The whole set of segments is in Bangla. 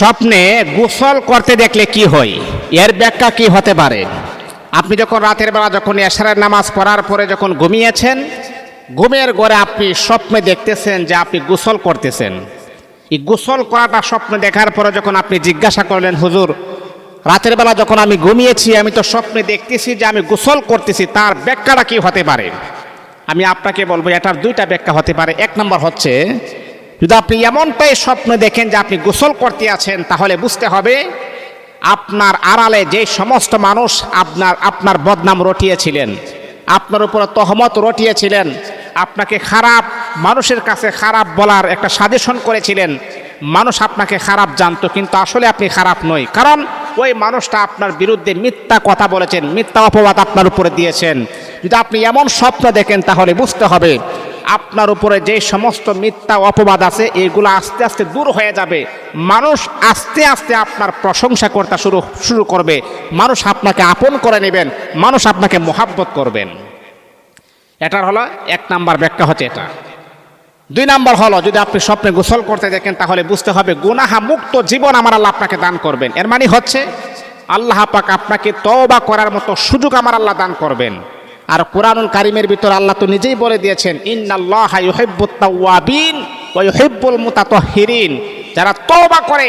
স্বপ্নে গোসল করতে দেখলে কি হয়? এর ব্যাখ্যা কি হতে পারে? আপনি যখন রাতের বেলা যখন এশারের নামাজ পড়ার পরে যখন ঘুমিয়েছেন, ঘুমের ঘরে আপনি স্বপ্নে দেখতেছেন যে আপনি গোসল করতেছেন। এই গোসল করাটা স্বপ্নে দেখার পরে যখন আপনি জিজ্ঞাসা করলেন, হুজুর, রাতের বেলা যখন আমি ঘুমিয়েছি, আমি তো স্বপ্নে দেখতেছি যে আমি গোসল করতেছি, তার ব্যাখ্যাটা কি হতে পারে? আমি আপনাকে বলব, এটার দুইটা ব্যাখ্যা হতে পারে। এক নম্বর হচ্ছে যদি আপনি এমনটাই স্বপ্ন দেখেন যে আপনি গোসল করতে আছেন, তাহলে বুঝতে হবে আপনার আড়ালে যে সমস্ত মানুষ আপনার আপনার বদনাম রটিয়েছিলেন, আপনার উপরে তহমত রটিয়েছিলেন, আপনাকে খারাপ, মানুষের কাছে খারাপ বলার একটা সাজেশন করেছিলেন, মানুষ আপনাকে খারাপ জানতো, কিন্তু আসলে আপনি খারাপ নই। কারণ ওই মানুষটা আপনার বিরুদ্ধে মিথ্যা কথা বলেছেন, মিথ্যা অপবাদ আপনার উপরে দিয়েছেন। যদি আপনি এমন স্বপ্ন দেখেন, তাহলে বুঝতে হবে আপনার উপরে যে সমস্ত মিথ্যা অপবাদ আছে, এগুলো আস্তে আস্তে দূর হয়ে যাবে। মানুষ আস্তে আস্তে আপনার প্রশংসা করতে শুরু শুরু করবে। মানুষ আপনাকে আপন করে নেবেন, মানুষ আপনাকে মোহাব্বত করবেন। এটার হলো এক নাম্বার ব্যাখ্যা হচ্ছে এটা। দুই নাম্বার হলো, যদি আপনি স্বপ্নে গোসল করতে দেখেন, তাহলে বুঝতে হবে গুনাহা মুক্ত জীবন আমার আল্লাহ আপনাকে দান করবেন। এর মানে হচ্ছে, আল্লাহ আপনাকে তওবা করার মতো সুযোগ আমার আল্লাহ দান করবেন। আর কোরআনুল কারিমের ভিতর আল্লাহ তো নিজেই বলে দিয়েছেন, ইন্নাল্লাহ ইউহিব্বুত তাওয়াবিন ওয়া ইউহিব্বুল মুতাতাহহিরিন যারা তওবা করে,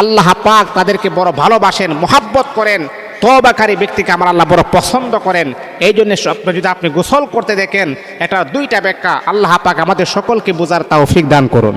আল্লাহ পাক তাদেরকে বড় ভালোবাসেন, মোহাব্বত করেন তবাকারী ব্যক্তিকে আমার আল্লাহ বড় পছন্দ করেন। এই জন্য যদি আপনি গোসল করতে দেখেন, এটা দুইটা ব্যাখ্যা আল্লাহ পাক আমাদের সকলকে বোঝার তৌফিক দান করুন।